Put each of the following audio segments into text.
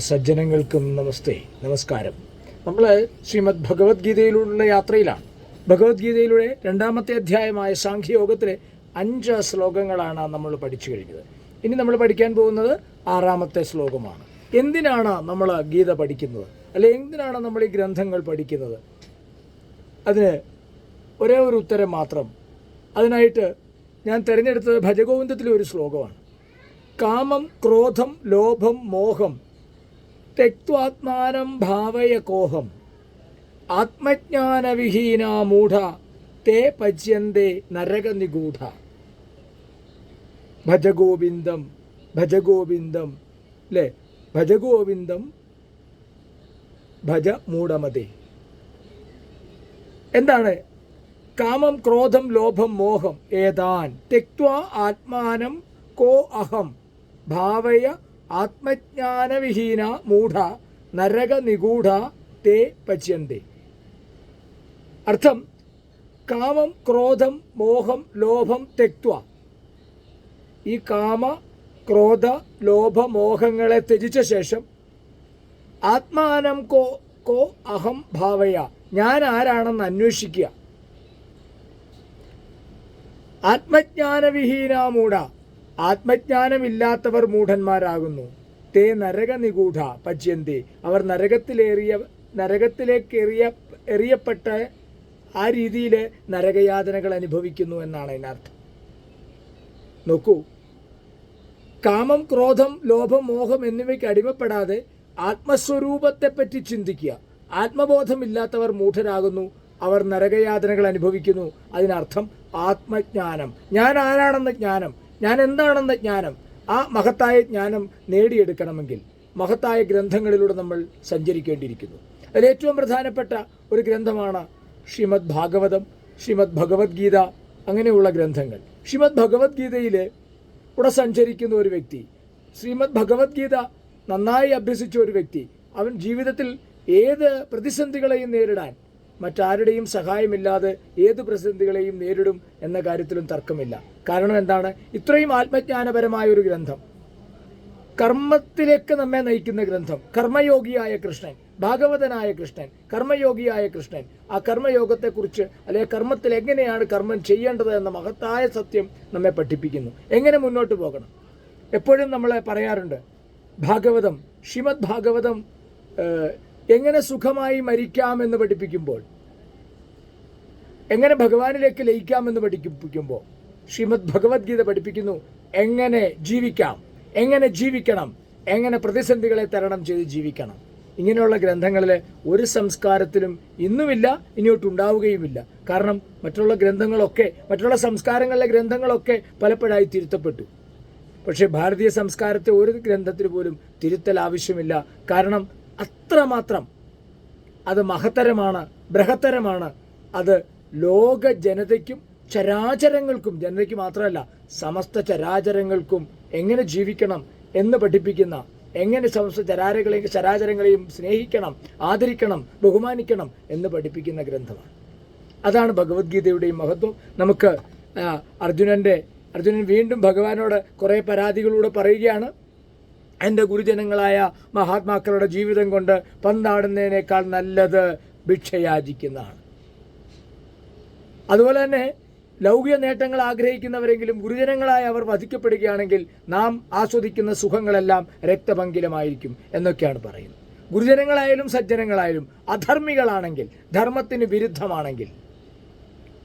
സജ്ജനങ്ങൾക്കും നമസ്തേ നമസ്കാരം. നമ്മൾ ശ്രീമദ് ഭഗവത്ഗീതയിലുള്ള യാത്രയിലാണ്. ഭഗവത്ഗീതയിലൂടെ രണ്ടാമത്തെ അധ്യായമായ സാഖ്യയോഗത്തിലെ അഞ്ച് ശ്ലോകങ്ങളാണ് നമ്മൾ പഠിച്ചു കഴിഞ്ഞത്. ഇനി നമ്മൾ പഠിക്കാൻ പോകുന്നത് ആറാമത്തെ ശ്ലോകമാണ്. എന്തിനാണ് നമ്മൾ ഗീത പഠിക്കുന്നത്? അല്ലെ എന്തിനാണ് നമ്മൾ ഈ ഗ്രന്ഥങ്ങൾ പഠിക്കുന്നത്? അതിന് ഒരേ ഒരു ഉത്തരം മാത്രം. അതിനായിട്ട് ഞാൻ തിരഞ്ഞെടുത്തത് ഭജഗോവിന്ദത്തിലെ ഒരു ശ്ലോകമാണ്. കാമം ക്രോധം ലോഭം മോഹം തെക്വാത്മാനം ഭാവയ കോഹം. ആത്മജ്ഞാനവിഹീന മൂഢ തേ പജ്യന്തേ നരകനിഗൂഢ. ഭജഗോവിന്ദം ഭജഗോവിന്ദം അല്ലേ ഭജഗോവിന്ദം ഭജ മൂഢമതേ എന്താണ്? കാമം ക്രോധം ലോഭം മോഹം ഏതാൻ? തെക്വാ ആത്മാനം കോ അഹം ഭാവയ ആത്മജ്ഞാനവിഹീന മൂഢ നരക നിഗൂഢ തേ പച്യന്തി അർത്ഥം കാമം ക്രോധം മോഹം ലോഭം തെക്വ ഈ കാമ ക്രോധ ലോഭ മോഹങ്ങളെ ത്യജിച്ച ശേഷം ആത്മാനം കോ കോ അഹം ഭാവയ. ഞാൻ ആരാണെന്ന് അന്വേഷിക്കുക. ആത്മജ്ഞാനവിഹീന മൂഢ. ആത്മജ്ഞാനമില്ലാത്തവർ മൂഢന്മാരാകുന്നു. തേ നരക നിഗൂഢ പജ്യന്തി. അവർ നരകത്തിലേറിയ നരകത്തിലേക്ക് എറിയ എറിയപ്പെട്ട ആ രീതിയിൽ നരകയാതനകൾ അനുഭവിക്കുന്നു എന്നാണ് അതിനർത്ഥം. നോക്കൂ. കാമം ക്രോധം ലോഭം മോഹം എന്നിവയ്ക്ക് അടിമപ്പെടാതെ ആത്മസ്വരൂപത്തെപ്പറ്റി ചിന്തിക്കുക. ആത്മബോധമില്ലാത്തവർ മൂഢരാകുന്നു. അവർ നരകയാതനകൾ അനുഭവിക്കുന്നു. അതിനർത്ഥം ആത്മജ്ഞാനം. ഞാൻ ആരാണെന്ന ജ്ഞാനം? ഞാൻ എന്താണെന്ന ജ്ഞാനം ആ മഹത്തായ ജ്ഞാനം നേടിയെടുക്കണമെങ്കിൽ മഹത്തായ ഗ്രന്ഥങ്ങളിലൂടെ നമ്മൾ സഞ്ചരിക്കേണ്ടിയിരിക്കുന്നു. അതിൽ ഏറ്റവും പ്രധാനപ്പെട്ട ഒരു ഗ്രന്ഥമാണ് ശ്രീമദ് ഭാഗവതം ശ്രീമദ് ഭഗവത്ഗീത അങ്ങനെയുള്ള ഗ്രന്ഥങ്ങൾ. ശ്രീമദ് ഭഗവത്ഗീതയിൽ കൂടെ സഞ്ചരിക്കുന്ന ഒരു വ്യക്തി ശ്രീമദ് ഭഗവത്ഗീത നന്നായി അഭ്യസിച്ച ഒരു വ്യക്തി അവൻ ജീവിതത്തിൽ ഏത് പ്രതിസന്ധികളെയും നേരിടാൻ മറ്റാരുടെയും സഹായമില്ലാതെ ഏത് പ്രതിസന്ധികളെയും നേരിടും എന്ന കാര്യത്തിലും തർക്കമില്ല. കാരണം എന്താണ്? ഇത്രയും ആത്മജ്ഞാനപരമായ ഒരു ഗ്രന്ഥം കർമ്മത്തിലേക്ക് നമ്മെ നയിക്കുന്ന ഗ്രന്ഥം കർമ്മയോഗിയായ കൃഷ്ണൻ ഭാഗവതനായ കൃഷ്ണൻ കർമ്മയോഗിയായ കൃഷ്ണൻ ആ കർമ്മയോഗത്തെക്കുറിച്ച് അല്ലെങ്കിൽ കർമ്മത്തിൽ എങ്ങനെയാണ് കർമ്മം ചെയ്യേണ്ടത് എന്ന മഹത്തായ സത്യം നമ്മെ പഠിപ്പിക്കുന്നു. എങ്ങനെ മുന്നോട്ട് പോകണം? എപ്പോഴും നമ്മൾ പറയാറുണ്ട് ഭാഗവതം ശ്രീമദ് ഭാഗവതം എങ്ങനെ സുഖമായി മരിക്കാമെന്ന് പഠിപ്പിക്കുമ്പോൾ എങ്ങനെ ഭഗവാനിലേക്ക് ലയിക്കാമെന്ന് പഠിപ്പിക്കുമ്പോൾ ശ്രീമദ് ഭഗവത്ഗീത പഠിപ്പിക്കുന്നു. എങ്ങനെ ജീവിക്കാം? എങ്ങനെ ജീവിക്കണം? എങ്ങനെ പ്രതിസന്ധികളെ തരണം ചെയ്ത് ജീവിക്കണം? ഇങ്ങനെയുള്ള ഗ്രന്ഥങ്ങളിൽ ഒരു സംസ്കാരത്തിലും ഇന്നുമില്ല ഇനിയൊട്ടുണ്ടാവുകയുമില്ല. കാരണം മറ്റുള്ള ഗ്രന്ഥങ്ങളൊക്കെ മറ്റുള്ള സംസ്കാരങ്ങളിലെ ഗ്രന്ഥങ്ങളൊക്കെ പലപ്പോഴായി തിരുത്തപ്പെട്ടു. പക്ഷേ ഭാരതീയ സംസ്കാരത്തെ ഒരു ഗ്രന്ഥത്തിന് പോലും തിരുത്തൽ ആവശ്യമില്ല. കാരണം അത്രമാത്രം അത് മഹത്തരമാണ് ബൃഹത്തരമാണ്. അത് ലോക ജനതയ്ക്കും ചരാചരങ്ങൾക്കും ജനതയ്ക്ക് മാത്രമല്ല സമസ്ത ചരാചരങ്ങൾക്കും എങ്ങനെ ജീവിക്കണം എന്ന് പഠിപ്പിക്കുന്ന എങ്ങനെ സമസ്ത ചരാരകളെയും ചരാചരങ്ങളെയും സ്നേഹിക്കണം ആദരിക്കണം ബഹുമാനിക്കണം എന്ന് പഠിപ്പിക്കുന്ന ഗ്രന്ഥമാണ്. അതാണ് ഭഗവത്ഗീതയുടെയും മഹത്വം. നമുക്ക് അർജുനന്റെ അർജുനൻ വീണ്ടും ഭഗവാനോട് കുറേ പരാതികളൂടെ പറയുകയാണ്. എന്റെ ഗുരുജനങ്ങളായ മഹാത്മാക്കളുടെ ജീവിതം കൊണ്ട് പന്താടുന്നതിനേക്കാൾ നല്ലത് ഭിക്ഷയാചിക്കുന്നതാണ്. അതുപോലെ തന്നെ ലൗകിക നേട്ടങ്ങൾ ആഗ്രഹിക്കുന്നവരെങ്കിലും ഗുരുജനങ്ങളായി അവർ വധിക്കപ്പെടുകയാണെങ്കിൽ നാം ആസ്വദിക്കുന്ന സുഖങ്ങളെല്ലാം രക്തപങ്കിലമായിരിക്കും എന്നൊക്കെയാണ് പറയുന്നത്. ഗുരുജനങ്ങളായാലും സജ്ജനങ്ങളായാലും അധർമ്മികളാണെങ്കിൽ ധർമ്മത്തിന് വിരുദ്ധമാണെങ്കിൽ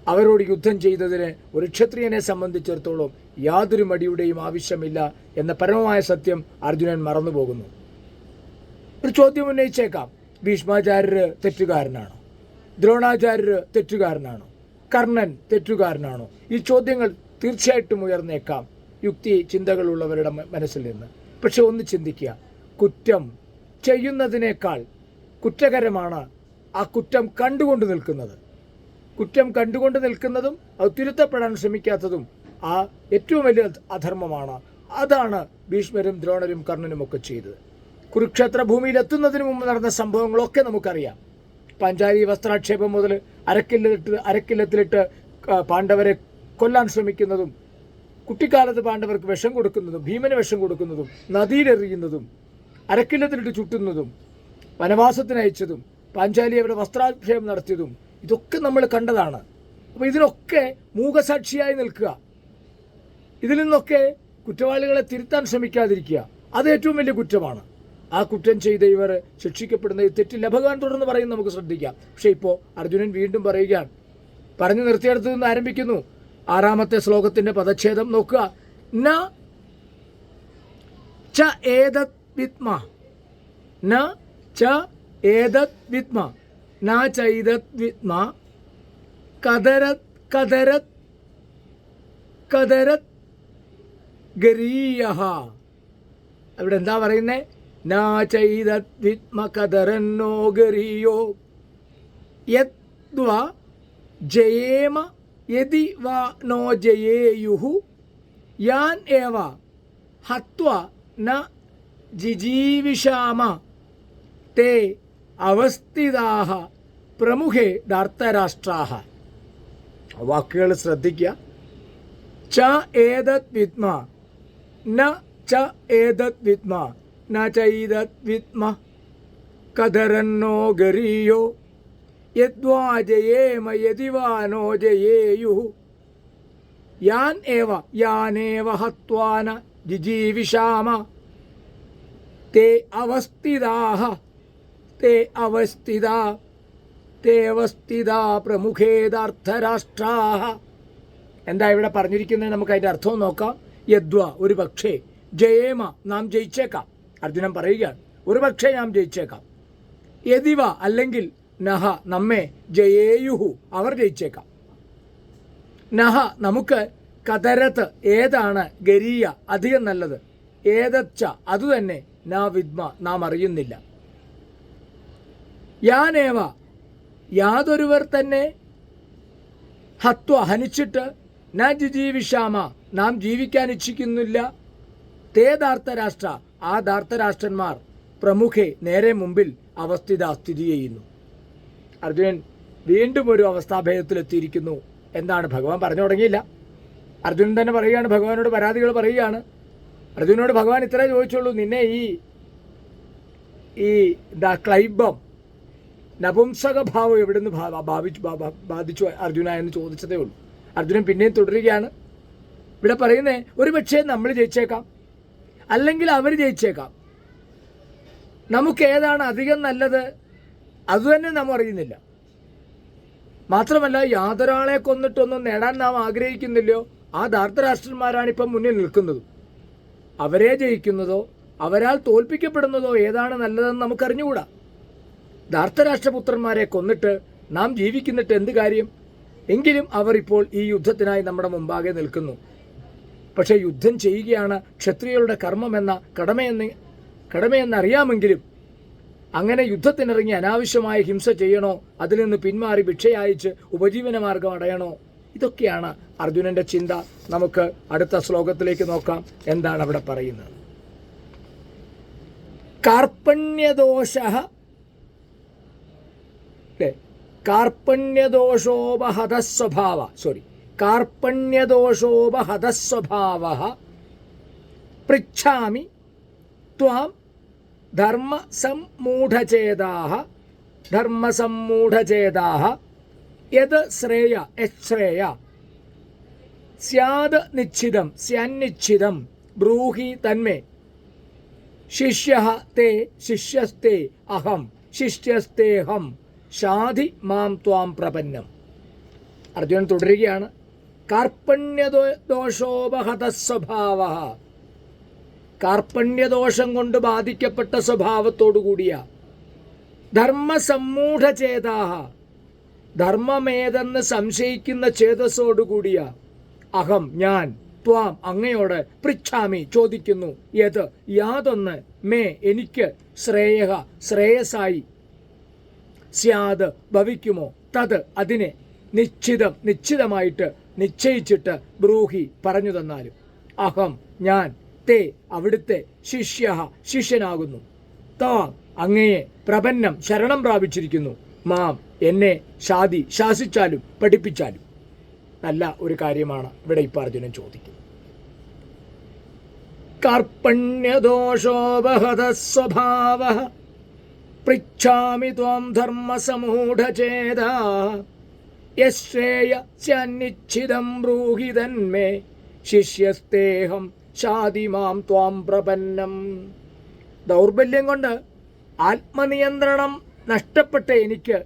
അവരോട് യുദ്ധം ചെയ്തതിന് ഒരു ക്ഷത്രിയനെ സംബന്ധിച്ചിടത്തോളം യാതൊരു മടിയുടെയും ആവശ്യമില്ല എന്ന പരമമായ സത്യം അർജുനൻ മറന്നുപോകുന്നു. ഒരു ചോദ്യം ഉന്നയിച്ചേക്കാം. ഭീഷ്മാചാര്യര് തെറ്റുകാരനാണോ? ദ്രോണാചാര്യര് തെറ്റുകാരനാണോ? കർണൻ തെറ്റുകാരനാണോ? ഈ ചോദ്യങ്ങൾ തീർച്ചയായിട്ടും ഉയർന്നേക്കാം. യുക്തി ചിന്തകളുള്ളവരുടെ മനസ്സിൽ നിന്ന്. പക്ഷെ ഒന്ന് ചിന്തിക്കുക. കുറ്റം ചെയ്യുന്നതിനേക്കാൾ കുറ്റകരമാണ് ആ കുറ്റം കണ്ടുകൊണ്ട് നിൽക്കുന്നത്. കുറ്റം കണ്ടുകൊണ്ട് നിൽക്കുന്നതും അത് തിരുത്തപ്പെടാൻ ശ്രമിക്കാത്തതും ആ ഏറ്റവും വലിയ അധർമ്മമാണ്. അതാണ് ഭീഷ്മരും ദ്രോണരും കർണനും ഒക്കെ ചെയ്തത്. കുരുക്ഷേത്ര ഭൂമിയിൽ എത്തുന്നതിന് മുമ്പ് നടന്ന സംഭവങ്ങളൊക്കെ നമുക്കറിയാം. പാഞ്ചാലി വസ്ത്രാക്ഷേപം മുതൽ അരക്കില്ലത്തിട്ട് അരക്കില്ലത്തിലിട്ട് പാണ്ഡവരെ കൊല്ലാൻ ശ്രമിക്കുന്നതും കുട്ടിക്കാലത്ത് പാണ്ഡവർക്ക് വിഷം കൊടുക്കുന്നതും ഭീമന് വിഷം കൊടുക്കുന്നതും നദിയിലെറിയുന്നതും അരക്കില്ലത്തിലിട്ട് ചുട്ടുന്നതും വനവാസത്തിന് അയച്ചതും പാഞ്ചാലി അവരുടെ വസ്ത്രാക്ഷേപം നടത്തിയതും ഇതൊക്കെ നമ്മൾ കണ്ടതാണ്. അപ്പോൾ ഇതിനൊക്കെ മൂകസാക്ഷിയായി നിൽക്കുക. ഇതിൽ നിന്നൊക്കെ കുറ്റവാളികളെ തിരുത്താൻ ശ്രമിക്കാതിരിക്കുക. അത് ഏറ്റവും വലിയ കുറ്റമാണ്. ആ കുറ്റം ചെയ്ത ഇവർ ശിക്ഷിക്കപ്പെടുന്നത് തെറ്റില്ല ഭഗവാൻ തുടർന്ന് പറയും നമുക്ക് ശ്രദ്ധിക്കാം. പക്ഷേ ഇപ്പോൾ അർജുനൻ വീണ്ടും പറയുകയാണ്. പറഞ്ഞു നിർത്തിയെടുത്തു നിന്ന് ആരംഭിക്കുന്നു. ആറാമത്തെ ശ്ലോകത്തിന്റെ പദച്ഛേദം നോക്കുക. ന ച ഏതത് വിത്മ. ന ച ഏതത് വിത്മ. ന ചൈതത് വിത്മ. കതരത് കതരത് കതരത് ഗരീയ അവിടെ എന്താ പറയുന്നേ? നാ ചൈതത് വിത്മ കതരന്നോ ഗരീയോ യദ്വ ജയേമ യതി വാ നോ ജയേയുഹു. യാൻ ഏവ ഹത്വ ന ജിജീവിഷാമ. തേ അവസ്ഥിതാഹ പ്രമുഖേ ധാർത്തരാഷ്ട്രാഹ. വാക്കുകൾ ശ്രദ്ധിക്കുക. ച ഏതത് വിദ്മ ന ച ഏതത് വിദ്മ ന ചൈതത് വിദ്മ കതരന്നോ ഗരീയോ യദ്വാ ജയേമ യതി വാ നോ ജയേയുഃ. യാൻ ഏവ യാനേവ ഹത്വാന ജിജീവിഷാമ. തേ അവസ്ഥിതാഹ തേ അവസ്ഥിതാ തേ അവസ്ഥിതാ പ്രമുഖേതാർത്ഥരാഷ്ട്രാഹ. എന്താ ഇവിടെ പറഞ്ഞിരിക്കുന്നത്? നമുക്ക് അതിന്റെ അർത്ഥവും നോക്കാം. യദ്വ ഒരു പക്ഷേ ജയേമ നാം ജയിച്ചേക്കാം. അർജുനൻ പറയുകയാണ് ഒരുപക്ഷെ നാം ജയിച്ചേക്കാം. യതിവ അല്ലെങ്കിൽ നഹ നമ്മെ ജയേയുഹു അവർ ജയിച്ചേക്കാം. നഹ നമുക്ക് കതരത്ത് ഏതാണ് ഗരീയ അധികം നല്ലത്? ഏതച്ച അതുതന്നെ നാ വിദ്മ നാം അറിയുന്നില്ല. യാനേവ യാതൊരുവർ തന്നെ ഹത്വ ഹനിച്ചിട്ട് ന ജിജീവിഷാമ നാം ജീവിക്കാൻ ഇച്ഛിക്കുന്നില്ല. തേദാർത്ഥ ധാർത്തരാഷ്ട്ര ആ ധാർത്തരാഷ്ട്രന്മാർ പ്രമുഖെ നേരെ മുമ്പിൽ അവസ്ഥിത സ്ഥിതി ചെയ്യുന്നു. അർജുനൻ വീണ്ടും ഒരു അവസ്ഥാഭേദത്തിലെത്തിയിരിക്കുന്നു എന്താണ് ഭഗവാൻ പറഞ്ഞു തുടങ്ങിയില്ല. അർജുനൻ തന്നെ പറയുകയാണ് ഭഗവാനോട് പരാതികൾ പറയുകയാണ്. അർജുനോട് ഭഗവാൻ ഇത്രേ ചോദിച്ചുള്ളൂ നിന്നെ ഈ ഈ ദ ക്ലൈബം നപുംസക ഭാവം നിന്ന് ഭാവിച്ചു ബാധിച്ചു അർജുന എന്ന് ചോദിച്ചതേ ഉള്ളൂ. അർജുനൻ പിന്നെയും തുടരുകയാണ്. ഇവിടെ പറയുന്നേ ഒരു പക്ഷേ നമ്മൾ ജയിച്ചേക്കാം. അല്ലെങ്കിൽ അവർ ജയിച്ചേക്കാം. നമുക്ക് ഏതാണ് അധികം നല്ലത്? അതുതന്നെ നാം അറിയുന്നില്ല. മാത്രമല്ല യാതൊരാളെ കൊന്നിട്ടൊന്നും നേടാൻ നാം ആഗ്രഹിക്കുന്നില്ലയോ? ആ ധാർത്തരാഷ്ട്രന്മാരാണ് ഇപ്പം മുന്നിൽ നിൽക്കുന്നത്. അവരെ ജയിക്കുന്നതോ അവരാൽ തോൽപ്പിക്കപ്പെടുന്നതോ ഏതാണ് നല്ലതെന്ന് നമുക്കറിഞ്ഞുകൂടാ. ധാർത്തരാഷ്ട്രപുത്രന്മാരെ കൊന്നിട്ട് നാം ജീവിക്കുന്നിട്ട് എന്ത് കാര്യം? എങ്കിലും അവർ ഇപ്പോൾ ഈ യുദ്ധത്തിനായി നമ്മുടെ മുമ്പാകെ നിൽക്കുന്നു. പക്ഷേ യുദ്ധം ചെയ്യുകയാണ് ക്ഷത്രിയരുടെ കർമ്മമെന്ന കടമയെന്ന് കടമയെന്നറിയാമെങ്കിലും അങ്ങനെ യുദ്ധത്തിനിറങ്ങി അനാവശ്യമായ ഹിംസ ചെയ്യണോ? അതിൽ നിന്ന് പിന്മാറി ഭിക്ഷയയച്ച് ഉപജീവന മാർഗം അടയണോ? ഇതൊക്കെയാണ് അർജുനന്റെ ചിന്ത. നമുക്ക് അടുത്ത ശ്ലോകത്തിലേക്ക് നോക്കാം. എന്താണ് അവിടെ പറയുന്നത്? കാർപ്പണ്യദോഷ. അല്ലേ? കാർപ്പണ്യദോഷോപഹതസ്വഭാവ. സോറി. കാർപ്പണ്യദോഷോപഹതസ്വഭാവ. പൃച്ഛാമി ത്വാം ധർമ്മസമ്മൂഢചേതാഹ ധർമ്മസമ്മൂഢചേതാഹ യത് ശ്രേയ യശ്രേയ സ്യാത് നിശ്ചിതം സ്യാന്നിശ്ചിതം ബ്രൂഹി തന്മേ. ശിഷ്യ തേ ശിഷ്യസ്തേ അഹം ശിഷ്യസ്തേഹം ഷാധി മാം ത്വാം പ്രപന്നം. അർജുനൻ തുടരുകയാണ്. കാർപ്പണ്യദോഷോപഹത സ്വഭാവ കാർപ്പണ്യദോഷം കൊണ്ട് ബാധിക്കപ്പെട്ട സ്വഭാവത്തോടു കൂടിയ. ധർമ്മസമ്മൂഢചേതാഹ. ധർമ്മമേതെന്ന് സംശയിക്കുന്ന ചേതസ്സോടുകൂടിയ അഹം ഞാൻ ത്വാം അങ്ങയോട് പൃച്ഛാമി ചോദിക്കുന്നു. ഏത്? യാതൊന്ന്. മേ എനിക്ക് ശ്രേയഹ ശ്രേയസായി. സ്യാത് ഭവിക്കുമോ? തത് അതിനെ നിശ്ചിതം നിശ്ചിതമായിട്ട് നിശ്ചയിച്ചിട്ട് ബ്രൂഹി പറഞ്ഞു തന്നാലും അഹം ഞാൻ തേ അവിടുത്തെ ശിഷ്യ ശിഷ്യനാകുന്നു. താ അങ്ങയെ പ്രപന്നം ശരണം പ്രാപിച്ചിരിക്കുന്നു. മാം എന്നെ ഷാദി ശാസിച്ചാലും പഠിപ്പിച്ചാലും. നല്ല ഒരു കാര്യമാണ് ഇവിടെ ഇപ്പം അർജുനൻ ചോദിക്കുന്നത്. കർപ്പണ്യദോഷോപഹത സ്വഭാവ പൃച്ഛാമി ത്വാം ധർമ്മസമൂഢചേതാ യശ്രേയസ്യന്നിശ്ചിതം ബ്രൂഹിതന്മേ. ശിഷ്യസ്തേഹം ശാതിമാം ത്വാം പ്രപന്നം. ദൗർബല്യം കൊണ്ട് ആത്മനിയന്ത്രണം നഷ്ടപ്പെട്ട എനിക്ക്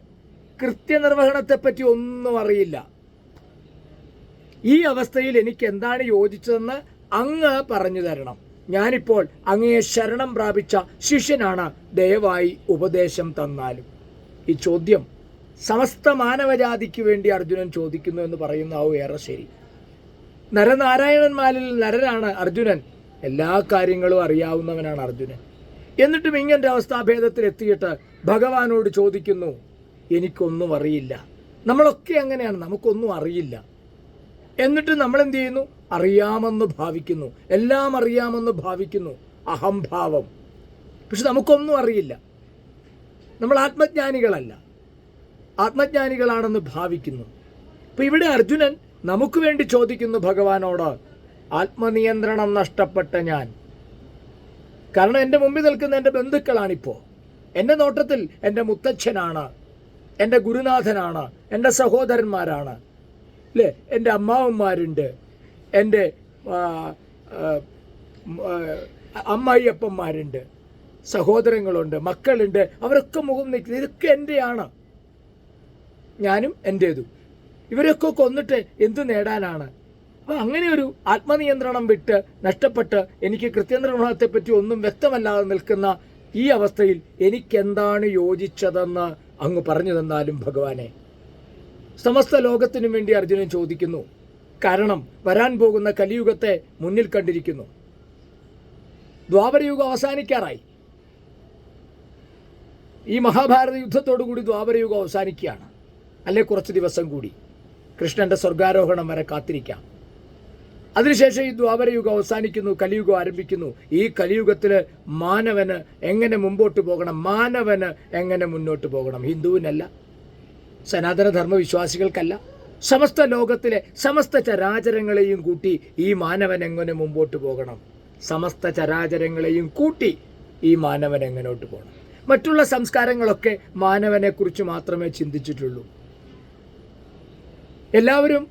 കൃത്യനിർവഹണത്തെപ്പറ്റി ഒന്നും അറിയില്ല. ഈ അവസ്ഥയിൽ എനിക്ക് എന്താണ് യോജിച്ചതെന്ന് അങ്ങ് പറഞ്ഞു തരണം. ഞാനിപ്പോൾ അങ്ങയെ ശരണം പ്രാപിച്ച ശിഷ്യനാണ്. ദയവായി ഉപദേശം തന്നാലും. ഈ ചോദ്യം സമസ്ത മാനവജാതിക്ക് വേണ്ടി അർജുനൻ ചോദിക്കുന്നു എന്ന് പറയുന്ന പറയുന്നതാവും ഏറെ ശരി. നരനാരായണന്മാരിൽ നരനാണ് അർജുനൻ. എല്ലാ കാര്യങ്ങളും അറിയാവുന്നവനാണ് അർജുനൻ. എന്നിട്ടും ഇങ്ങനെ അവസ്ഥാഭേദത്തിൽ എത്തിയിട്ട് ഭഗവാനോട് ചോദിക്കുന്നു എനിക്കൊന്നും അറിയില്ല. നമ്മളൊക്കെ അങ്ങനെയാണ് നമുക്കൊന്നും അറിയില്ല. എന്നിട്ട് നമ്മൾ എന്ത് ചെയ്യുന്നു? അറിയാമെന്ന് ഭാവിക്കുന്നു. എല്ലാം അറിയാമെന്ന് ഭാവിക്കുന്നു. അഹംഭാവം. പക്ഷെ നമുക്കൊന്നും അറിയില്ല. നമ്മൾ ആത്മജ്ഞാനികളല്ല. ആത്മജ്ഞാനികളാണെന്ന് ഭാവിക്കുന്നു. അപ്പൊ ഇവിടെ അർജുനൻ നമുക്ക് വേണ്ടി ചോദിക്കുന്നു ഭഗവാനോട് ആത്മനിയന്ത്രണം നഷ്ടപ്പെട്ട ഞാൻ. കാരണം എന്റെ മുമ്പിൽ നിൽക്കുന്ന എന്റെ ബന്ധുക്കളാണിപ്പോൾ എന്റെ നോട്ടത്തിൽ എന്റെ മുത്തച്ഛനാണ് എന്റെ ഗുരുനാഥനാണ് എന്റെ സഹോദരന്മാരാണ്. അല്ലേ എന്റെ അമ്മാവന്മാരുണ്ട് എന്റെ അമ്മായിയപ്പന്മാരുണ്ട് സഹോദരങ്ങളുണ്ട് മക്കളുണ്ട് അവരൊക്കെ മുഖം നിൽക്കുന്നത് ഇതൊക്കെ എന്റെയാണ്. ഞാനും എന്റേതും ഇവരൊക്കെ കൊന്നിട്ട് എന്തു നേടാനാണ്? അപ്പോൾ അങ്ങനെ ഒരു ആത്മനിയന്ത്രണം വിട്ട് നഷ്ടപ്പെട്ട് എനിക്ക് കൃത്യനിർവഹണത്തെ പറ്റി ഒന്നും വ്യക്തമല്ലാതെ നിൽക്കുന്ന ഈ അവസ്ഥയിൽ എനിക്കെന്താണ് യോജിച്ചതെന്ന് അങ്ങ് പറഞ്ഞു തന്നാലും ഭഗവാനെ. സമസ്ത ലോകത്തിനു വേണ്ടി അർജുനൻ ചോദിക്കുന്നു. കാരണം വരാൻ പോകുന്ന കലിയുഗത്തെ മുന്നിൽ കണ്ടിരിക്കുന്നു. ദ്വാപരയുഗം അവസാനിക്കാറായി. ഈ മഹാഭാരത യുദ്ധത്തോടു കൂടി ദ്വാപരയുഗം അവസാനിക്കുകയാണ്. അല്ലെ കുറച്ച് ദിവസം കൂടി. കൃഷ്ണന്റെ സ്വർഗാരോഹണം വരെ കാത്തിരിക്കാം. അതിനുശേഷം ഈ ദ്വാപരയുഗം അവസാനിക്കുന്നു കലിയുഗം ആരംഭിക്കുന്നു. ഈ കലിയുഗത്തിൽ മാനവന് എങ്ങനെ മുമ്പോട്ട് പോകണം? മാനവന് എങ്ങനെ മുന്നോട്ട് പോകണം? ഹിന്ദുവിനല്ല. സനാതനധർമ്മ വിശ്വാസികൾക്കല്ല സമസ്ത ലോകത്തിലെ സമസ്ത ചരാചരങ്ങളെയും കൂട്ടി ഈ മാനവൻ എങ്ങനെ മുമ്പോട്ട് പോകണം? സമസ്ത ചരാചരങ്ങളെയും കൂട്ടി ഈ മാനവൻ എങ്ങനോട്ട് പോകണം? മറ്റുള്ള സംസ്കാരങ്ങളൊക്കെ മാനവനെക്കുറിച്ച് മാത്രമേ ചിന്തിച്ചിട്ടുള്ളൂ. എല്ലാവരും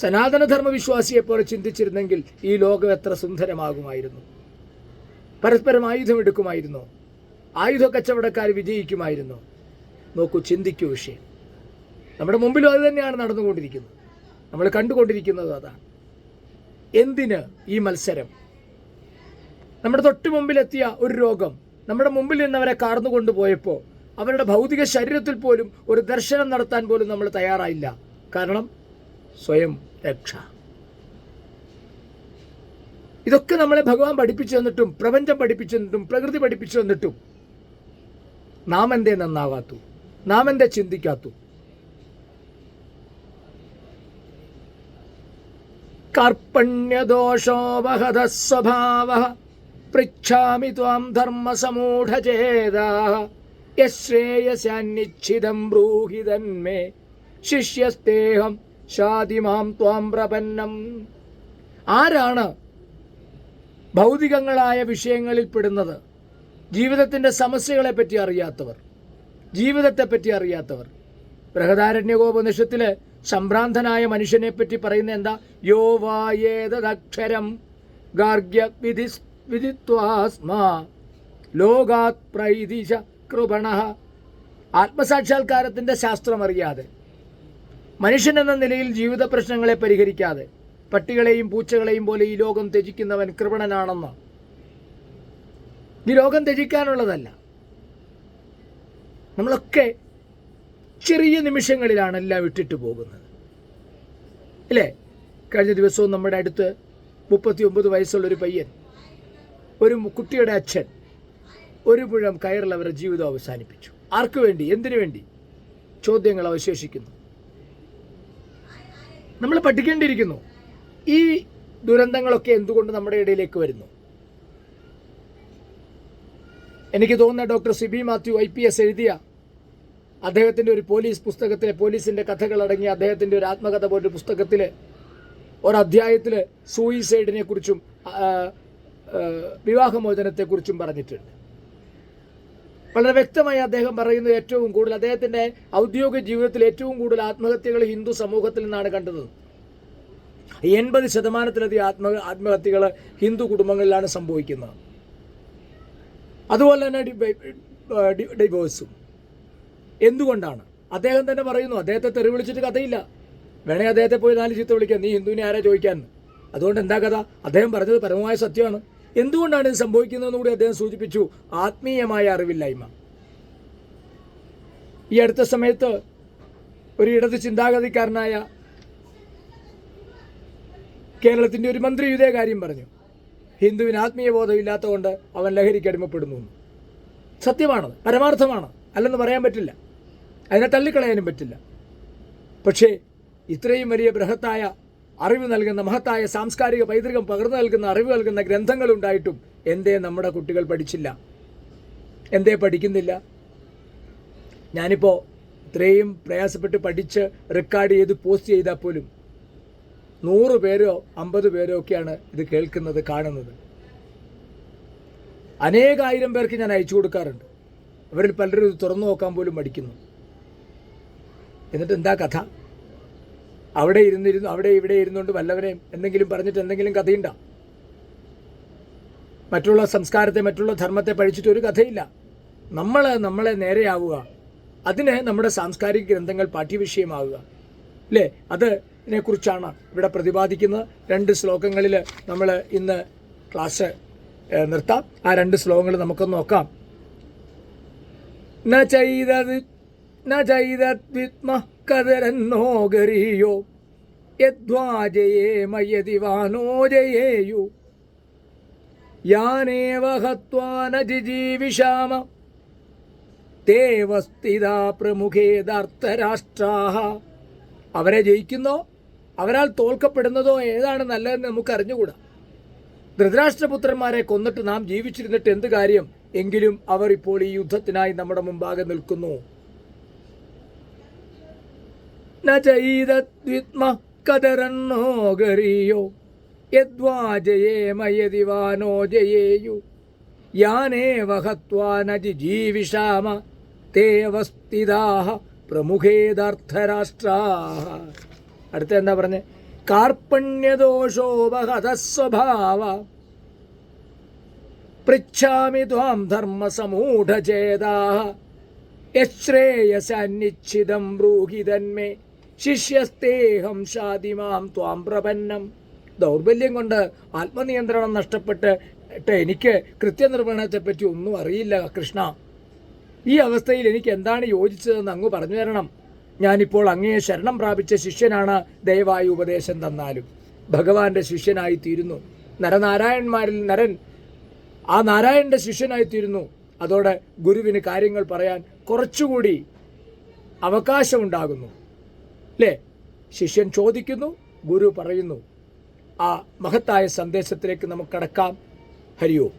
സനാതനധർമ്മ വിശ്വാസിയെ പോലെ ചിന്തിച്ചിരുന്നെങ്കിൽ ഈ ലോകം എത്ര സുന്ദരമാകുമായിരുന്നു. പരസ്പരം ആയുധമെടുക്കുമായിരുന്നു ആയുധ കച്ചവടക്കാർ വിജയിക്കുമായിരുന്നു. നോക്കൂ ചിന്തിക്കൂ വിഷയം. നമ്മുടെ മുമ്പിലും അത് തന്നെയാണ് നടന്നുകൊണ്ടിരിക്കുന്നത്. നമ്മൾ കണ്ടുകൊണ്ടിരിക്കുന്നത് അതാണ്. എന്തിന് ഈ മത്സരം? നമ്മുടെ തൊട്ട് മുമ്പിലെത്തിയ ഒരു രോഗം നമ്മുടെ മുമ്പിൽ നിന്നവരെ കാർന്നു കൊണ്ടുപോയപ്പോൾ അവരുടെ ഭൗതിക ശരീരത്തിൽ പോലും ഒരു ദർശനം നടത്താൻ പോലും നമ്മൾ തയ്യാറായില്ല. കാരണം സ്വയം രക്ഷ. ഇതൊക്കെ നമ്മളെ ഭഗവാൻ പഠിപ്പിച്ചു തന്നിട്ടും പ്രപഞ്ചം പഠിപ്പിച്ചു തന്നിട്ടും പ്രകൃതി പഠിപ്പിച്ചു തന്നിട്ടും നാം എന്തേ നന്നാവാത്തു? നാം എന്തേ ചിന്തിക്കാത്തു? കർപ്പണ്യദോഷോപഹത സ്വഭാവ പൃച്ഛാമി ത്വാം ധർമ്മസമൂഢചേതാ യശ്രേയസാന്നിച്ഛിതം ബ്രൂഹി തന്മേ ശിഷ്യസ്തേഹം ശാതിമാം ത്വാം പ്രപന്നം. ആരാണ് ഭൗതികങ്ങളായ വിഷയങ്ങളിൽ പെടുന്നത്? ജീവിതത്തിന്റെ സമസ്യകളെ പറ്റി അറിയാത്തവർ ജീവിതത്തെ പറ്റി അറിയാത്തവർ. ബൃഹദാരണ്യകോപനിഷത്തിലെ സംഭ്രാന്തനായ മനുഷ്യനെ പറ്റി പറയുന്ന എന്താ? യോ വായേതക്ഷരം ഗാർഗ്യ വിധി വിധിത്വാസ്മാ ലോകാത് പ്രൈതിശ കൃപണ. ആത്മസാക്ഷാത്കാരത്തിന്റെ ശാസ്ത്രം അറിയാതെ മനുഷ്യൻ എന്ന നിലയിൽ ജീവിത പ്രശ്നങ്ങളെ പരിഹരിക്കാതെ പട്ടികളെയും പൂച്ചകളെയും പോലെ ഈ ലോകം ത്യജിക്കുന്നവൻ കൃപണനാണെന്ന്. ഈ ലോകം ത്യജിക്കാനുള്ളതല്ല. നമ്മളൊക്കെ ചെറിയ നിമിഷങ്ങളിലാണ് എല്ലാം ഇട്ടിട്ട് പോകുന്നത്. അല്ലേ? കഴിഞ്ഞ ദിവസവും നമ്മുടെ അടുത്ത് മുപ്പത്തി ഒമ്പത് വയസ്സുള്ളൊരു പയ്യൻ ഒരു കുട്ടിയുടെ അച്ഛൻ ഒരു പുഴം കയറിൽ അവരുടെ ജീവിതം അവസാനിപ്പിച്ചു. ആർക്കു വേണ്ടി? എന്തിനു വേണ്ടി? ചോദ്യങ്ങൾ അവശേഷിക്കുന്നു. നമ്മൾ പഠിക്കേണ്ടിയിരിക്കുന്നു. ഈ ദുരന്തങ്ങളൊക്കെ എന്തുകൊണ്ട് നമ്മുടെ ഇടയിലേക്ക് വരുന്നു? എനിക്ക് തോന്നുന്ന doctor Sibi Mathew I P S എഴുതിയ അദ്ദേഹത്തിന്റെ ഒരു പോലീസ് പുസ്തകത്തിലെ പോലീസിന്റെ കഥകളടങ്ങിയ അദ്ദേഹത്തിന്റെ ഒരു ആത്മകഥ പോലൊരു പുസ്തകത്തിൽ ഒരധ്യായത്തിൽ സൂയിസൈഡിനെ കുറിച്ചും ആ, വിവാഹമോചനത്തെക്കുറിച്ചും പറഞ്ഞിട്ടുണ്ട്. വളരെ വ്യക്തമായി അദ്ദേഹം പറയുന്നത് ഏറ്റവും കൂടുതൽ അദ്ദേഹത്തിന്റെ ഔദ്യോഗിക ജീവിതത്തിൽ ഏറ്റവും കൂടുതൽ ആത്മഹത്യകൾ ഹിന്ദു സമൂഹത്തിൽ നിന്നാണ് കണ്ടത്. എൺപത് ശതമാനത്തിലധികം ആത്മ ആത്മഹത്യകൾ ഹിന്ദു കുടുംബങ്ങളിലാണ് സംഭവിക്കുന്നത്. അതുപോലെ തന്നെ ഡിവോഴ്സും. എന്തുകൊണ്ടാണ്? അദ്ദേഹം തന്നെ പറയുന്നു അദ്ദേഹത്തെ തെറി വിളിച്ചിട്ട് കഥയില്ല. വേണേ അദ്ദേഹത്തെ പോയി നാല് ചീത്ത വിളിക്കാം നീ ഹിന്ദുവിനെ ആരാ ചോദിക്കാൻ? അതുകൊണ്ട് എന്താ കഥ? അദ്ദേഹം പറഞ്ഞത് പരമമായ സത്യമാണ്. എന്തുകൊണ്ടാണ് ഇത് സംഭവിക്കുന്നതെന്ന് കൂടി അദ്ദേഹം സൂചിപ്പിച്ചു. ആത്മീയമായ അറിവില്ലായ്മ. ഈ അടുത്ത സമയത്ത് ഒരു ഇടത് ചിന്താഗതിക്കാരനായ കേരളത്തിന്റെ ഒരു മന്ത്രി ഇതേ കാര്യം പറഞ്ഞു. ഹിന്ദുവിന് ആത്മീയ ബോധമില്ലാത്തതുകൊണ്ട് അവൻ ലഹരിക്ക് അടിമപ്പെടുന്നു സത്യമാണ് പരമാർത്ഥമാണ്. അല്ലെന്ന് പറയാൻ പറ്റില്ല. അതിനെ തള്ളിക്കളയാനും പറ്റില്ല. പക്ഷേ ഇത്രയും വലിയ ബൃഹത്തായ അറിവ് നൽകുന്ന മഹത്തായ സാംസ്കാരിക പൈതൃകം പകർന്നു നൽകുന്ന അറിവ് നൽകുന്ന ഗ്രന്ഥങ്ങൾ ഉണ്ടായിട്ടും എന്തേ നമ്മുടെ കുട്ടികൾ പഠിച്ചില്ല? എന്തേ പഠിക്കുന്നില്ല? ഞാനിപ്പോൾ ഇത്രയും പ്രയാസപ്പെട്ട് പഠിച്ച് റെക്കോർഡ് ചെയ്ത് പോസ്റ്റ് ചെയ്താൽ പോലും നൂറ് പേരോ അമ്പത് പേരോ ഒക്കെയാണ് ഇത് കേൾക്കുന്നത് കാണുന്നത്. അനേകായിരം പേർക്ക് ഞാൻ അയച്ചു കൊടുക്കാറുണ്ട്. അവരിൽ പലരും ഇത് തുറന്നു നോക്കാൻ പോലും മടിക്കുന്നു. എന്നിട്ട് എന്താ കഥ? അവിടെ ഇരുന്നിരുന്നു അവിടെ ഇവിടെ ഇരുന്നുകൊണ്ട് വല്ലവരെയും എന്തെങ്കിലും പറഞ്ഞിട്ട് എന്തെങ്കിലും കഥയുണ്ടോ? മറ്റുള്ള സംസ്കാരത്തെ മറ്റുള്ള ധർമ്മത്തെ പഠിച്ചിട്ട് ഒരു കഥയില്ല. നമ്മൾ നമ്മളെ നേരെയാവുക. അതിന് നമ്മുടെ സാംസ്കാരിക ഗ്രന്ഥങ്ങൾ പാഠ്യവിഷയമാവുക. അല്ലേ അതിനെക്കുറിച്ചാണ് ഇവിടെ പ്രതിപാദിക്കുന്നത്. രണ്ട് ശ്ലോകങ്ങളിൽ നമ്മൾ ഇന്ന് ക്ലാസ് നിർത്താം. ആ രണ്ട് ശ്ലോകങ്ങൾ നമുക്കൊന്ന് നോക്കാം. ന ചെയ്തത് ന ചെയ്തദ്വിത്മ കതരന്നോ ഗരീയോ യദ്വാജയേ മയതി വാനോ ജയേയു. യാനേവ ഹത്വാന ജിജീവിഷാമ തേവസ്ഥിതാ പ്രമുഖേദാർത്ഥരാഷ്ട്രാഹ അവരെ ജയിക്കുന്നോ അവരാൽ തോൽക്കപ്പെടുന്നതോ ഏതാണ് നല്ലതെന്ന് നമുക്ക് അറിഞ്ഞുകൂടാ ധൃതരാഷ്ട്രപുത്രന്മാരെ കൊന്നിട്ട് നാം ജീവിച്ചിരുന്നിട്ട് എന്ത് കാര്യം? എങ്കിലും അവർ ഇപ്പോൾ ഈ യുദ്ധത്തിനായി നമ്മുടെ മുമ്പാകെ നിൽക്കുന്നു. ന ചൈതദ്വിത്മ കതരന്നോ ഗരീയോ വാനോ ജയേയു. യാനേവ ഹത്വാ ജീവിഷാമ തേവസ്ഥിതാഹ പ്രമുഖേദാർത്ഥരാഷ്ട്രാഹ അടുത്ത എന്താ പറഞ്ഞേ? കാർപ്പണ്യദോഷോപഹതസ്വഭാവ പൃച്ഛാമി ത്വാം ധർമ്മസമൂഢചേതാ യശ്രേയസന്നിശ്ചിതം ബ്രൂഹി തന്മേ ശിഷ്യസ്തേഹം ഷാദിമാം ത്വാം പ്രപന്നം. ദൗർബല്യം കൊണ്ട് ആത്മനിയന്ത്രണം നഷ്ടപ്പെട്ട് ട്ട് എനിക്ക് കൃത്യനിർവഹണത്തെപ്പറ്റി ഒന്നും അറിയില്ല കൃഷ്ണ. ഈ അവസ്ഥയിൽ എനിക്ക് എന്താണ് യോജിച്ചതെന്ന് അങ്ങ് പറഞ്ഞു തരണം. ഞാനിപ്പോൾ അങ്ങയെ ശരണം പ്രാപിച്ച ശിഷ്യനാണ് ദയവായി ഉപദേശം തന്നാലും. ഭഗവാന്റെ ശിഷ്യനായി തീരുന്നു. നരനാരായണന്മാരിൽ നരൻ ആ നാരായണന്റെ ശിഷ്യനായി തീരുന്നു. അതോടെ ഗുരുവിന് കാര്യങ്ങൾ പറയാൻ കുറച്ചുകൂടി അവകാശമുണ്ടാകുന്നു. അല്ലേ ശിഷ്യൻ ചോദിക്കുന്നു ഗുരു പറയുന്നു. ആ മഹത്തായ സന്ദേശത്തിലേക്ക് നമുക്ക് കടക്കാം. ഹരിയോ.